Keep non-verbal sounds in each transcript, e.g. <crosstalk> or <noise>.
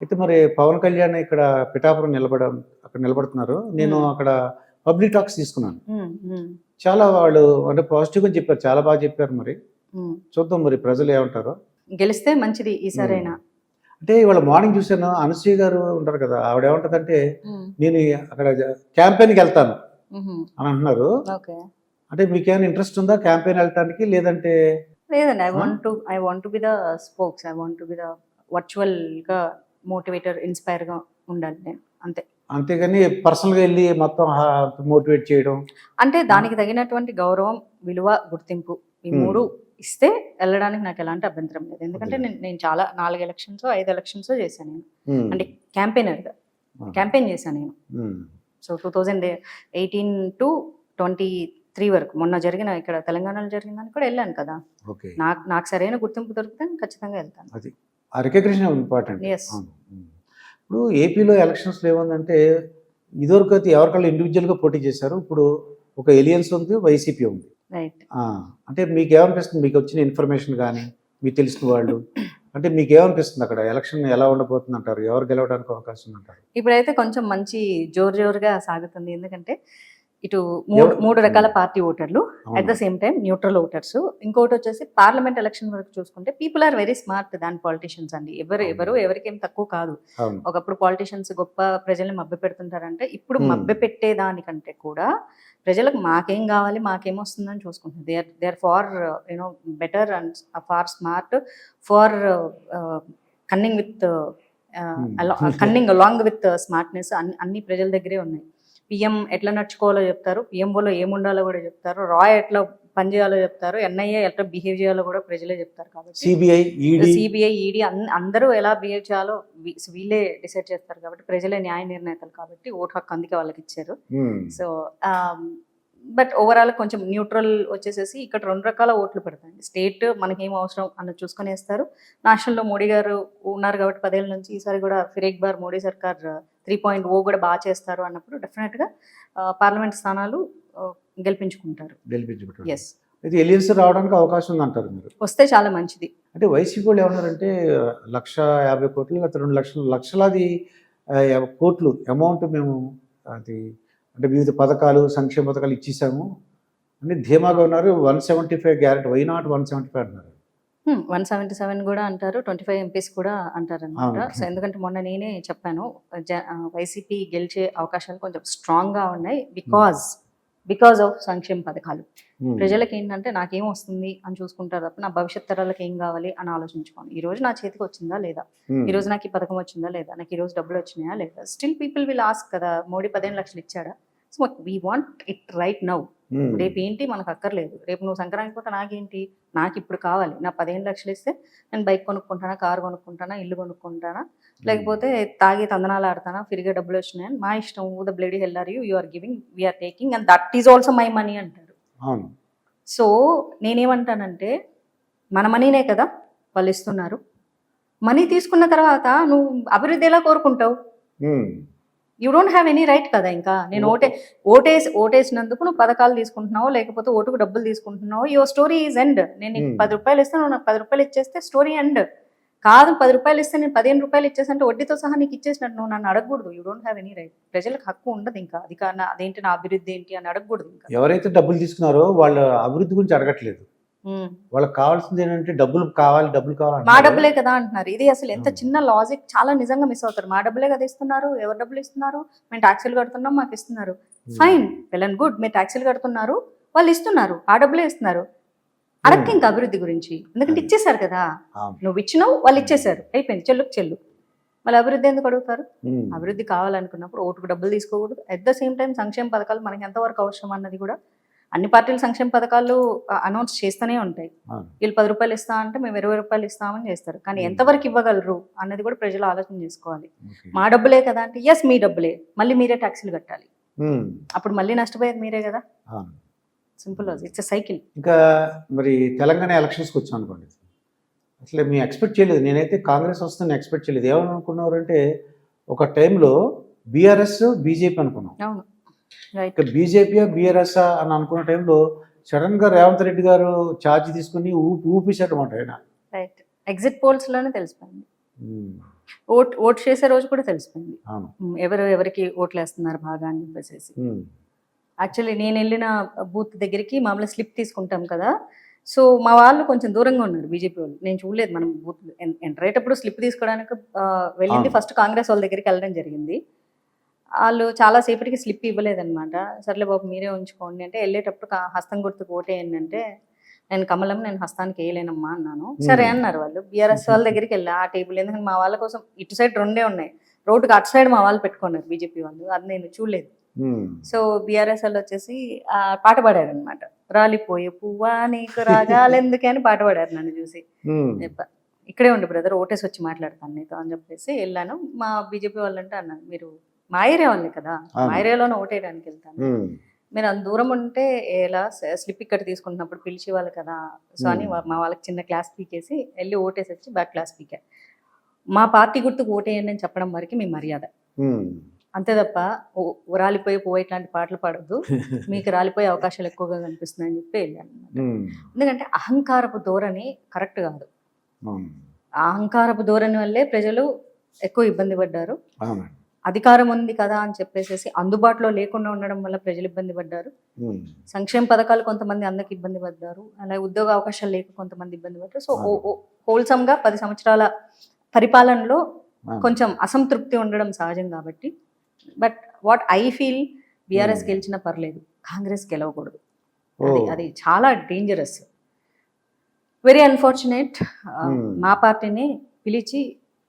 అయితే మరి పవన్ కళ్యాణ్ ఇక్కడ పిఠాపురం నిలబడ అక్కడ నిలబడుతున్నారు. నేను. అక్కడ పబ్లిక్ టాక్స్ తీసుకున్నాను. చాలా వాళ్ళు అంటే పాజిటివ్గా చెప్పారు చాలా బాగా చెప్పారు మరి. చూద్దాం మరి ప్రజలు ఏమంటారో. గెలిస్తే మంచిది ఈసారైనా అంటే ఇవాళ మార్నింగ్ చూశాను అనసూయ గారు ఉంటారు కదా ఆవిడ ఏమంటదంటే నేను అక్కడ క్యాంపెయిన్కి వెళ్తాను అని అంటున్నారు. అంటే మీకేమైనా ఇంట్రెస్ట్ ఉందా క్యాంపెయిన్ వెళ్ళటానికి లేదంటే? లేదండి I? Want I want be the spokes I want be the వర్చువల్గా మోటివేటర్ ఇన్స్పైర్గా ఉండాలి నేను. అంతే. అంతేగాని పర్సనల్గా వెళ్ళి మొత్తం మోటివేట్ చేయడం? అంటే దానికి తగినటువంటి గౌరవం విలువ గుర్తింపు ఈ. మూడు ఇస్తే వెళ్ళడానికి నాకు ఎలాంటి అభ్యంతరం లేదు. ఎందుకంటే. నేను నేను చాలా నాలుగు ఎలక్షన్స్ ఐదు ఎలక్షన్స్ చేశాను నేను. అంటే క్యాంపెయినర్ ఆ. క్యాంపెయిన్ చేశాను నేను. So two thousand eighteen to twenty three వరకు మొన్న జరిగిన ఇక్కడ తెలంగాణలో జరిగిందని కూడా వెళ్ళాను కదా. నాకు నాకు సరైన గుర్తింపు దొరికితే ఖచ్చితంగా వెళ్తాను. అది. ఆ రికగ్నిషన్ ఇంపార్టెంట్. Yes. ఇప్పుడు ఏపీలో ఎలక్షన్స్లో ఏముందంటే ఇదివరకు అయితే ఎవరికల్లా ఇండివిజువల్గా పోటీ చేశారు. ఇప్పుడు ఒక ఎలియన్స్ ఉంది వైసీపీ ఉంది. అంటే మీకు ఏమనిపిస్తుంది మీకు వచ్చిన ఇన్ఫర్మేషన్ కానీ మీకు తెలిసిన వాళ్ళు అంటే మీకు ఏమనిపిస్తుంది అక్కడ? ఎలక్షన్ ఎలా ఉండబోతుంది అంటారు ఎవరు గెలవడానికి అవకాశం అంటారు ఇప్పుడైతే కొంచెం మంచి జోరు జోరుగా సాగుతుంది. ఎందుకంటే ఇటు మూడు మూడు రకాల పార్టీ ఓటర్లు. At the. Same time neutral voters ఇంకోటి వచ్చేసి పార్లమెంట్ ఎలక్షన్ వరకు చూసుకుంటే పీపుల్ ఆర్ వెరీ స్మార్ట్ దాని పాలిటిషియన్స్ అండి. ఎవరు. ఎవరు ఎవరికేం తక్కువ కాదు. ఒకప్పుడు పాలిటిషియన్స్ గొప్ప ప్రజల్ని మభ్య పెడుతుంటారంటే ఇప్పుడు. మభ్య పెట్టేదానికంటే కూడా ప్రజలకు మాకేం కావాలి మాకేం వస్తుందని చూసుకుంటుంది they are they are far you know better and far smart far cunning with. Cunning along with smartness అన్ని అన్ని ప్రజల దగ్గరే ఉన్నాయి. పిఎం ఎట్లా నడుచుకోవాలో చెప్తారు పిఎంఓలో ఏముండాలో కూడా చెప్తారు రా ఎట్లా పనిచేయాలో చెప్తారు ఎన్ఐఏ ఎట్లా బిహేవ్ చేయాలో కూడా ప్రజలే చెప్తారు కాబట్టి సిబిఐ ఈడీ. సిబిఐ ఈడీ అందరూ ఎలా బిహేవ్ చేయాలో వీళ్ళే డిసైడ్ చేస్తారు కాబట్టి ప్రజలే న్యాయ నిర్ణేతలు కాబట్టి ఓటు హక్కు అందుకే వాళ్ళకి ఇచ్చారు. సో బట్ ఓవరాల్ కొంచెం న్యూట్రల్ వచ్చేసేసి ఇక్కడ రెండు రకాల ఓట్లు పెడతాయి. స్టేట్ మనకి ఏం అవసరం అన్నది చూసుకొని వేస్తారు నేషనల్లో మోడీ గారు ఉన్నారు కాబట్టి పదేళ్ళ నుంచి ఈసారి కూడా ఫిరేక్ బార్ మోడీ సర్కార్ త్రీ పాయింట్ ఓ కూడా బాగా చేస్తారు అన్నప్పుడు డెఫినెట్గా పార్లమెంట్ స్థానాలు గెలిపించుకుంటారు. గెలిపించబట్టారు ఎస్ అయితే ఎలియన్స్ రావడానికి అవకాశం ఉంది అంటారు మీరు? వస్తే చాలా మంచిది. అంటే వైసీపీ వాళ్ళు ఏమన్నారంటే లక్ష యాభై కోట్లు లేకపోతే రెండు లక్షలు లక్షలాది కోట్లు అమౌంట్ మేము అది అంటే వివిధ పథకాలు సంక్షేమ పథకాలు ఇచ్చేసాము. అని ధీమాగా ఉన్నారు. One seventy five guarantee why not one seventy five అన్నారు. వన్ సెవెంటీ సెవెన్ కూడా అంటారు ట్వంటీ ఫైవ్ ఎంపీస్ కూడా అంటారు అనమాట. సో ఎందుకంటే మొన్న నేనే చెప్పాను వైసీపీ గెలిచే అవకాశాలు కొంచెం స్ట్రాంగ్గా ఉన్నాయి బికాజ్ బికాజ్ ఆఫ్ సంక్షేమ పథకాలు. ప్రజలకి ఏంటంటే నాకేం వస్తుంది అని చూసుకుంటారు తప్ప నా భవిష్యత్ తరాలకు ఏం కావాలి అని ఆలోచించుకోండి ఈ రోజు నా చేతికి వచ్చిందా లేదా. ఈ రోజు నాకు ఈ పథకం వచ్చిందా లేదా నాకు ఈ రోజు డబ్బులు వచ్చినాయా లేదా స్టిల్ పీపుల్ విల్ ఆస్క్ కదా మోడీ పదిహేను లక్షలు ఇచ్చాడా so we want it right now. రేపు ఏంటి? మనకు అక్కర్లేదు. రేపు నువ్వు సంక్రాంతి పోతే నాకేంటి? నాకు ఇప్పుడు కావాలి. నా పదిహేను లక్షలు ఇస్తే నేను బైక్ కొనుక్కుంటానా కారు కొనుక్కుంటానా ఇల్లు కొనుక్కుంటానా? లేకపోతే తాగి తందనాలు ఆడతానా? ఫ్రీగా డబ్బులు వచ్చినాయని? మా ఇష్టం. Who the bloody hell are you are giving we are taking and that is also my money అంటారు. సో నేనేమంటానంటే మన మనీనే కదా వాళ్ళు ఇస్తున్నారు. మనీ తీసుకున్న తర్వాత నువ్వు అభివృద్ధి ఎలా కోరుకుంటావు. You don't have any right కదా ఇంకా? నేను ఓటే ఓటేసి ఓటేసినందుకు నువ్వు పథకాలు తీసుకుంటున్నావు లేకపోతే ఓటుకు డబ్బులు తీసుకుంటున్నావు యువర్ స్టోరీ ఈజ్ ఎండ్ నేను నీకు Hmm. పది రూపాయలు ఇస్తే నువ్వు నాకు పది రూపాయలు ఇచ్చేస్తే స్టోరీ ఎండ్ కాదు పది రూపాయలు ఇస్తే నేను పదిహేను రూపాయలు ఇచ్చేసంటే వడ్డీతో సహా నీకు ఇచ్చేసినట్టు నువ్వు నన్ను అడగకూడదు. You don't have any right ప్రజలకు హక్కు ఉండదు ఇంకా. అది కాన అదేంటి నా అభివృద్ధి ఏంటి అని అడగకూడదు ఇంకా. ఎవరైతే డబ్బులు తీసుకున్నారో వాళ్ళ అభివృద్ధి గురించి అడగట్లేదు. వాళ్ళకి కావాల్సింది ఏంటంటే డబ్బులు కావాలి డబ్బులు కావాలి మా. డబ్బులే కదా అంటున్నారు ఇది అసలు ఎంత. చిన్న లాజిక్ చాలా నిజంగా మిస్ అవుతారు మా డబ్బులే కదా ఇస్తున్నారు ఎవరు డబ్బులు ఇస్తున్నారు మేము ట్యాక్సీలు కడుతున్నాం మాకు ఇస్తున్నారు. ఫైన్ వెల్ అండ్ గుడ్ మీరు ట్యాక్సీలు కడుతున్నారు వాళ్ళు ఇస్తున్నారు ఆ డబ్బులే ఇస్తున్నారు అడక్క. ఇంకా అభివృద్ధి గురించి ఎందుకంటే అది. ఇచ్చేశారు కదా. నువ్వు ఇచ్చినావు వాళ్ళు ఇచ్చేశారు అయిపోయింది చెల్లుకు చెల్లు మళ్ళీ అభివృద్ధి ఎందుకు అడుగుతారు. అభివృద్ధి కావాలనుకున్నప్పుడు ఓటుకు డబ్బులు తీసుకోకూడదు అట్ ద సేమ్ టైం సంక్షేమ పథకాలు మనకి ఎంతవరకు అవసరం అన్నది కూడా అన్ని పార్టీలు సంక్షేమ పథకాలు అనౌన్స్ చేస్తూనే ఉంటాయి. వీళ్ళు పది రూపాయలు ఇస్తా అంటే మేము ఇరవై రూపాయలు ఇస్తామని చేస్తారు. కానీ. ఎంతవరకు ఇవ్వగలరు అన్నది కూడా ప్రజలు ఆలోచన చేసుకోవాలి. మా డబ్బులే కదా అంటే ఎస్ మీ డబ్బులే. మళ్ళీ మీరే ట్యాక్సీలు కట్టాలి. అప్పుడు మళ్ళీ నష్టపోయేది మీరే కదా. సింపుల్ ఇట్స్ సైకిల్ ఇంకా మరి తెలంగాణ ఎలక్షన్స్కి వచ్చాం అనుకోండి. అసలు మేము ఎక్స్పెక్ట్ చేయలేదు. నేనైతే కాంగ్రెస్ వస్తుందని ఎక్స్పెక్ట్ చేయలేదు. ఏమనుకున్నారంటే ఒక టైంలో బీఆర్ఎస్ బీజేపీ అనుకున్నాం. ఇక బీజేపీ బీఆర్ఎస్ అని అనుకున్న టైంలో సడన్గా రేవంత్ రెడ్డి గారు ఛార్జ్ తీసుకుని ఊపి ఊపిశాడు అనమాట ఆయన. రైట్ ఎగ్జిట్ పోల్స్లోనే తెలిసిపోయింది. ఉమ్. ఓట్ ఓట్ చేసే రోజు కూడా తెలిసిపోయింది. ఎవరు ఎవరికి ఓట్లు వేస్తున్నారు బాగా అని చెప్పేసి. యాక్చువల్లీ నేను వెళ్ళిన బూత్ దగ్గరికి మామూలుగా స్లిప్ తీసుకుంటాం కదా. సో మా వాళ్ళు కొంచెం దూరంగా ఉన్నారు బీజేపీ వాళ్ళు. నేను చూడలేదు మనం బూత్ ఎంటర్ అయ్యేటప్పుడు స్లిప్ తీసుకోవడానికి వెళ్ళింది. ఫస్ట్ కాంగ్రెస్ వాళ్ళ దగ్గరికి వెళ్ళడం జరిగింది. వాళ్ళు చాలా సేపటికి స్లిప్ ఇవ్వలేదన్నమాట. సర్లే బాబు మీరే ఉంచుకోండి అంటే వెళ్ళేటప్పుడు హస్తం గుర్తుకు ఓటేయండి అంటే నేను కమలం నేను హస్తానికి వేయలేనమ్మా అన్నాను. సరే అన్నారు వాళ్ళు. బీఆర్ఎస్ వాళ్ళ దగ్గరికి వెళ్ళా. ఆ టేబుల్ ఎందుకంటే మా వాళ్ళ కోసం ఇటు సైడ్ రెండే ఉన్నాయి. రోడ్డుకి అటు సైడ్ మా వాళ్ళు పెట్టుకున్నారు బీజేపీ వాళ్ళు. అది నేను చూడలేదు. సో బీఆర్ఎస్ వాళ్ళు వచ్చేసి ఆ పాట పాడారు అనమాట రాలిపోయే పువ్వా నీకు రాగాలెందుకే అని పాట పాడారు నన్ను చూసి. ఇక్కడే ఉండి బ్రదర్ ఓటేసి వచ్చి మాట్లాడతాను నీతో అని చెప్పేసి వెళ్ళాను. మా బీజేపీ వాళ్ళు అంటే అన్నారు మీరు మా ఏరియా వాళ్ళే కదా. మా. ఏరియాలోనే ఓటేయడానికి వెళ్తాను. మీరు అంత దూరం ఉంటే ఎలా స్లిప్ ఇక్కడ తీసుకుంటున్నప్పుడు పిలిచి వాళ్ళు కదా. సో అని మా వాళ్ళకి చిన్న క్లాస్ పీకేసి వెళ్ళి ఓటేసి వచ్చి బ్యాక్ క్లాస్ పీకా మా పార్టీ గుర్తుకు ఓటేయండి అని చెప్పడం వరకు మీ మర్యాద. అంతే తప్ప రాలిపోయి పోయి ఇట్లాంటి పాటలు పాడద్దు. <laughs> మీకు రాలిపోయే అవకాశాలు ఎక్కువగా కనిపిస్తున్నాయని చెప్పి వెళ్ళాను. ఎందుకంటే అహంకారపు ధోరణి కరెక్ట్ కాదు. అహంకారపు ధోరణి వల్లే ప్రజలు ఎక్కువ ఇబ్బంది పడ్డారు. అధికారం ఉంది కదా అని చెప్పేసి అందుబాటులో లేకుండా ఉండడం వల్ల ప్రజలు ఇబ్బంది పడ్డారు. సంక్షేమ పథకాలు కొంతమంది అందరికి ఇబ్బంది పడ్డారు అలాగే ఉద్యోగ అవకాశాలు లేక కొంతమంది ఇబ్బంది పడ్డారు సో హోల్సమ్గా పది సంవత్సరాల పరిపాలనలో. కొంచెం అసంతృప్తి ఉండడం సహజం కాబట్టి but what I feel BRS. గెలిచినా పర్లేదు కాంగ్రెస్ గెలవకూడదు. అది అది చాలా డేంజరస్ వెరీ అన్ఫార్చునేట్. మా పార్టీని పిలిచి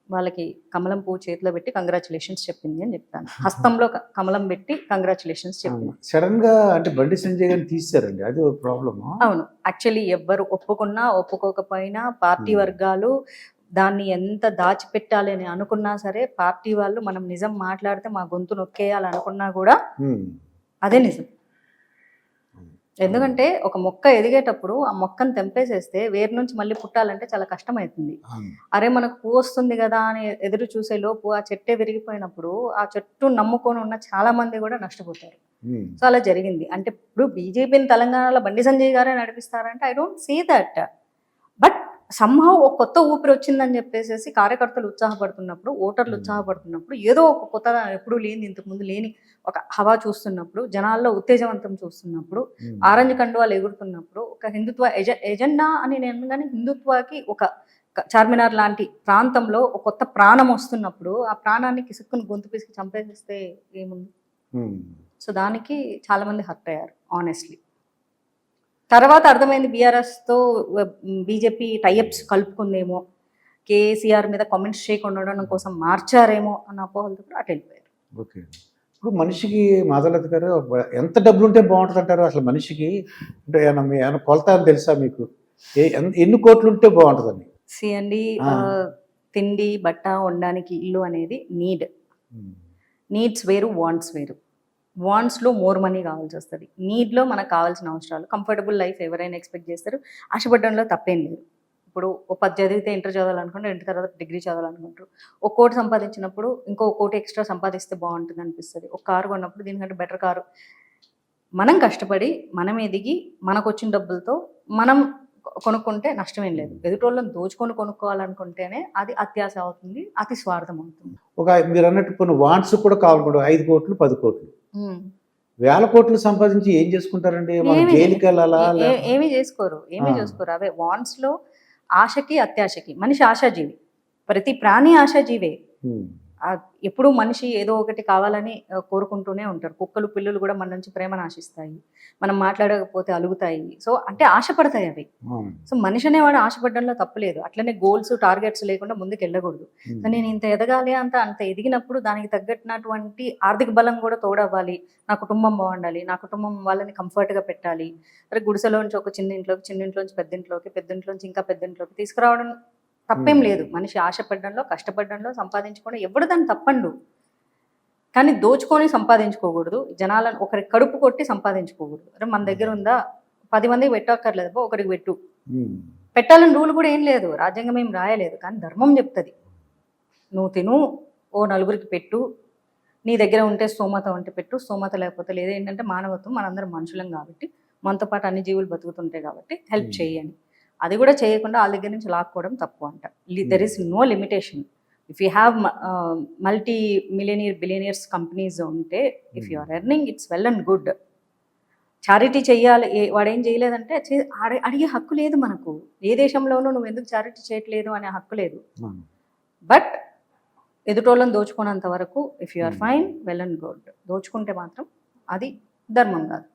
వాళ్ళకి కమలం పువ్వు చేతిలో పెట్టి కంగ్రాచులేషన్స్ చెప్పింది అని చెప్తాను. <laughs> హస్తంలో కమలం పెట్టి కంగ్రాచులేషన్స్ చెప్పింది. సడన్గా అంటే బండి సంజయ్ గారిని తీశారండి అది ప్రాబ్లమ్? అవును. యాక్చువల్లీ ఎవ్వరు ఒప్పుకున్నా ఒప్పుకోకపోయినా పార్టీ. వర్గాలు దాన్ని ఎంత దాచిపెట్టాలి అని అనుకున్నా సరే పార్టీ వాళ్ళు మనం నిజం మాట్లాడితే మా గొంతు నొక్కేయాలి అనుకున్నా కూడా అదే నిజం. ఎందుకంటే ఒక మొక్క ఎదిగేటప్పుడు ఆ మొక్కను తెంపేసేస్తే వేరు నుంచి మళ్ళీ పుట్టాలంటే చాలా కష్టం అవుతుంది అరే మనకు పువ్వు వస్తుంది కదా అని ఎదురు చూసే లోపు ఆ చెట్టే విరిగిపోయినప్పుడు ఆ చెట్టు నమ్ముకొని ఉన్న చాలా మంది కూడా నష్టపోతారు. సో అలా జరిగింది. అంటే ఇప్పుడు బీజేపీని తెలంగాణలో బండి సంజయ్ గారే నడిపిస్తారంటే I don't see that somehow ఒక కొత్త ఊపిరి వచ్చిందని చెప్పేసి కార్యకర్తలు ఉత్సాహపడుతున్నప్పుడు ఓటర్లు ఉత్సాహపడుతున్నప్పుడు ఏదో ఒక కొత్త ఎప్పుడూ లేని ఇంతకుముందు లేని ఒక హవా చూస్తున్నప్పుడు జనాల్లో ఉత్తేజవంతం చూస్తున్నప్పుడు ఆరెంజ్ కండువాలు ఎగురుతున్నప్పుడు ఒక హిందుత్వ ఎజ ఎజెండా అని నేను కానీ హిందుత్వకి ఒక చార్మినార్ లాంటి ప్రాంతంలో ఒక కొత్త ప్రాణం వస్తున్నప్పుడు ఆ ప్రాణాన్ని కిసుక్కుని గొంతు పిసికి చంపేస్తే ఏముంది? సో దానికి చాలా మంది హర్ట్ అయ్యారు ఆనెస్ట్లీ తర్వాత అర్థమైంది బీఆర్ఎస్తో బీజేపీ టైఅప్స్ కలుపుకుందేమో. కేసీఆర్ మీద కామెంట్స్ చేయకుండా ఉండడం కోసం మార్చారేమో అన్న అపోహలతో కూడా అటు వెళ్ళిపోయారు. ఓకే. ఇప్పుడు మనిషికి మాధవలత గారు ఎంత డబ్బులు ఉంటే బాగుంటుంది అంటారు అసలు మనిషికి? అంటే ఏమన్నా కొలత అని తెలుసా మీకు? ఎన్ని కోట్లు ఉంటే బాగుంటుందని? సి అండి ఆ. ఆ, తిండి బట్ట ఉండడానికి ఇల్లు అనేది నీడ్. నీడ్స్ వేరు వాంట్స్ వేరు. వాంట్స్లో మోర్ మనీ కావాల్సి వస్తుంది. నీడ్లో మనకు కావాల్సిన అవసరాలు. కంఫర్టబుల్ లైఫ్ ఎవరైనా ఎక్స్పెక్ట్ చేస్తారు. ఆశపడడంలో తప్పేం లేదు. ఇప్పుడు ఒక పది చదివితే ఇంటర్ చదవాలనుకుంటారు ఇంటర్ తర్వాత డిగ్రీ చదవాలనుకుంటారు. ఒక కోటి సంపాదించినప్పుడు ఇంకో కోటి ఎక్స్ట్రా సంపాదిస్తే బాగుంటుంది అనిపిస్తుంది. ఒక కారు కొన్నప్పుడు దీనికంటే బెటర్ కారు. మనం కష్టపడి మనం ఎదిగి మనకు వచ్చిన డబ్బులతో మనం కొనుక్కుంటే నష్టమేం లేదు. ఎదుటోళ్ళని దోచుకొని కొనుక్కోవాలనుకుంటేనే అది అత్యాశ అవుతుంది అతి స్వార్థం అవుతుంది. ఒక మీరు అన్నట్టు కొన్ని వాంట్స్ కూడా కావాలనుకుంటారు. ఐదు కోట్లు పది కోట్లు. వేల కోట్లు సంపాదించి ఏం చేసుకుంటారండి? జైలుకి వెళ్ళాలా? ఏమీ చేసుకోరు. ఏమీ. చేసుకోరు. అవే వాంట్స్లో ఆశకి అత్యాశకి. మనిషి ఆశాజీవి. ప్రతి ప్రాణి ఆశాజీవే. ఎప్పుడూ మనిషి ఏదో ఒకటి కావాలని కోరుకుంటూనే ఉంటారు. కుక్కలు పిల్లులు కూడా మన నుంచి ప్రేమను ఆశిస్తాయి మనం మాట్లాడకపోతే అలుగుతాయి. సో అంటే ఆశపడతాయి అవి. సో మనిషి అనేవాడు ఆశపడడంలో తప్పులేదు. అట్లనే గోల్స్ టార్గెట్స్ లేకుండా ముందుకు వెళ్ళకూడదు. సో నేను ఇంత ఎదగాలి అంత అంత ఎదిగినప్పుడు దానికి తగ్గట్టినటువంటి ఆర్థిక బలం కూడా తోడవ్వాలి. నా కుటుంబం బాగుండాలి. నా కుటుంబం వాళ్ళని కంఫర్ట్గా పెట్టాలి. అరే గుడిసెలోంచి ఒక చిన్న ఇంట్లోకి చిన్న ఇంట్లోంచి పెద్ద ఇంట్లోకి పెద్ద ఇంట్లోంచి ఇంకా పెద్ద ఇంట్లోకి తీసుకురావడం తప్పేం. లేదు. మనిషి ఆశపడడంలో కష్టపడడంలో సంపాదించుకోవడం ఎవడు దాన్ని తప్పండు. కానీ దోచుకొని సంపాదించుకోకూడదు. జనాలను ఒకరి కడుపు కొట్టి సంపాదించుకోకూడదు. అరే మన దగ్గర ఉందా? పది మందికి పెట్టక్కర్లేదు ఒకరికి పెట్టు. పెట్టాలని రూల్ కూడా ఏం లేదు. రాజ్యాంగం ఏం రాయలేదు. కానీ ధర్మం చెప్తుంది. నువ్వు తిను ఓ నలుగురికి పెట్టు. నీ దగ్గర ఉంటే స్తోమత ఉంటే పెట్టు. స్తోమత లేకపోతే లేదు. ఏంటంటే మానవత్వం మనందరం మనుషులం కాబట్టి మనతో పాటు అన్ని జీవులు బతుకుతుంటాయి కాబట్టి హెల్ప్ Hmm. అది కూడా చేయకుండా వాళ్ళ దగ్గర నుంచి లాక్కోవడం తప్పు అంట. There is no limitation if you have multi millionaire billionaires companies ఉంటే if you are earning it's well and good charity చెయ్యాలి ఏ- వాడు ఏం చేయలేదంటే అడిగే హక్కు లేదు మనకు. ఏ దేశంలోనూ నువ్వు ఎందుకు చారిటీ చేయట్లేదు అనే హక్కు లేదు. బట్ ఎదుటోళ్ళని దోచుకున్నంత వరకు if you are. Fine well and good దోచుకుంటే మాత్రం అది ధర్మం కాదు.